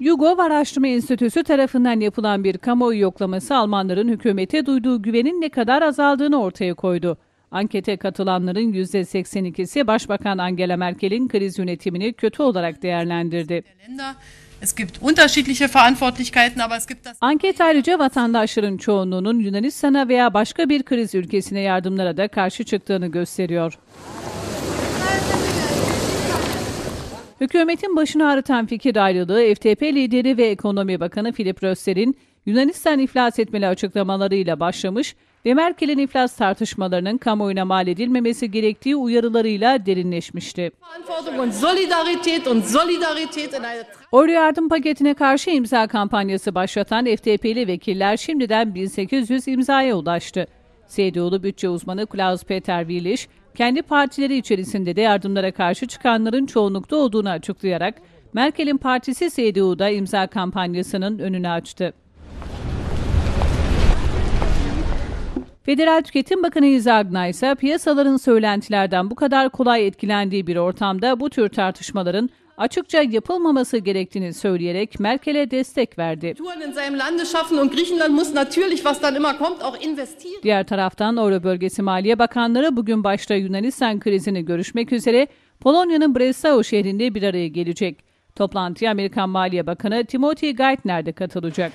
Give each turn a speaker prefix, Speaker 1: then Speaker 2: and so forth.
Speaker 1: YouGov Araştırma Enstitüsü tarafından yapılan bir kamuoyu yoklaması Almanların hükümete duyduğu güvenin ne kadar azaldığını ortaya koydu. Ankete katılanların %82'si Başbakan Angela Merkel'in kriz yönetimini kötü olarak değerlendirdi. Anket ayrıca vatandaşların çoğunluğunun Yunanistan'a veya başka bir kriz ülkesine yardımlara da karşı çıktığını gösteriyor. Hükümetin başını ağrıtan fikir ayrılığı FTP lideri ve ekonomi bakanı Philip Rösler'in Yunanistan iflas etmeli açıklamalarıyla başlamış ve Merkel'in iflas tartışmalarının kamuoyuna mal edilmemesi gerektiği uyarılarıyla derinleşmişti. Ordu yardım paketine karşı imza kampanyası başlatan FTP'li vekiller şimdiden 1800 imzaya ulaştı. CDU'lu bütçe uzmanı Klaus-Peter Willisch, kendi partileri içerisinde de yardımlara karşı çıkanların çoğunlukta olduğunu açıklayarak, Merkel'in partisi CDU'da imza kampanyasının önünü açtı. Federal Tüketim Bakanı Izagna ise piyasaların söylentilerden bu kadar kolay etkilendiği bir ortamda bu tür tartışmaların açıkça yapılmaması gerektiğini söyleyerek Merkel'e destek verdi. Diğer taraftan Euro bölgesi maliye bakanları bugün başta Yunanistan krizini görüşmek üzere Polonya'nın Breslau şehrinde bir araya gelecek. Toplantıya Amerikan Maliye Bakanı Timothy Geithner de katılacak.